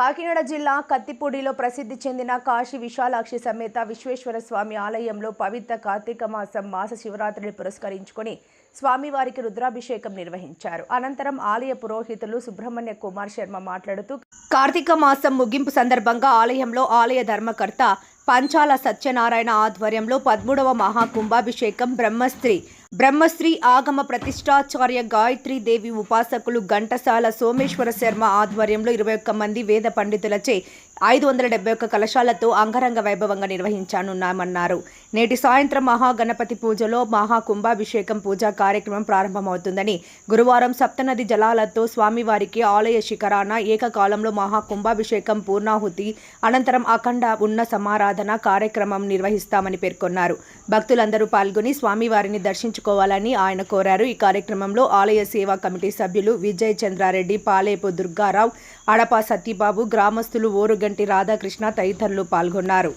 కాకినాడ జిల్లా కత్తిపూడిలో ప్రసిద్ధి చెందిన కాశీ విశాలాక్షి సమేత విశ్వేశ్వర స్వామి ఆలయంలో పవిత్ర కార్తీక మాసం మాస శివరాత్రిని పురస్కరించుకొని స్వామివారికి రుద్రాభిషేకం నిర్వహించారు. అనంతరం ఆలయ పురోహితులు సుబ్రహ్మణ్య కుమార్ శర్మ మాట్లాడుతూ కార్తీక మాసం ముగింపు సందర్భంగా ఆలయంలో ఆలయ ధర్మకర్త పంచాల సత్యనారాయణ ఆధ్వర్యంలో పదమూడవ మహాకుంభాభిషేకం బ్రహ్మస్త్రీ బ్రహ్మశ్రీ ఆగమ ప్రతిష్టాచార్య గాయత్రి దేవి ఉపాసకులు ఘంటసాల సోమేశ్వర శర్మ ఆధ్వర్యంలో ఇరవై ఒక్క మంది వేద పండితులచే ఐదు వందల డెబ్బై ఒక్క కలశాలతో అంగరంగ వైభవంగా నిర్వహించనున్నామన్నారు. నేటి సాయంత్రం మహాగణపతి పూజలో మహా కుంభాభిషేకం పూజా కార్యక్రమం ప్రారంభమవుతుందని గురువారం సప్తనది జలాలతో స్వామివారికి ఆలయ శిఖరాన ఏకకాలంలో మహా కుంభాభిషేకం పూర్ణాహుతి అనంతరం అఖండ ఉన్న సమారాధన కార్యక్రమం నిర్వహిస్తామని పేర్కొన్నారు. భక్తులందరూ పాల్గొని స్వామివారిని దర్శించుకోవాలని ఆయన కోరారు. ఈ కార్యక్రమంలో ఆలయ సేవా కమిటీ సభ్యులు విజయ్ చంద్రారెడ్డి పాలేపు దుర్గారావు అడప సత్యబాబు గ్రామస్తులు ఓరుగంటి రాధాకృష్ణ తదితరులు పాల్గొన్నారు.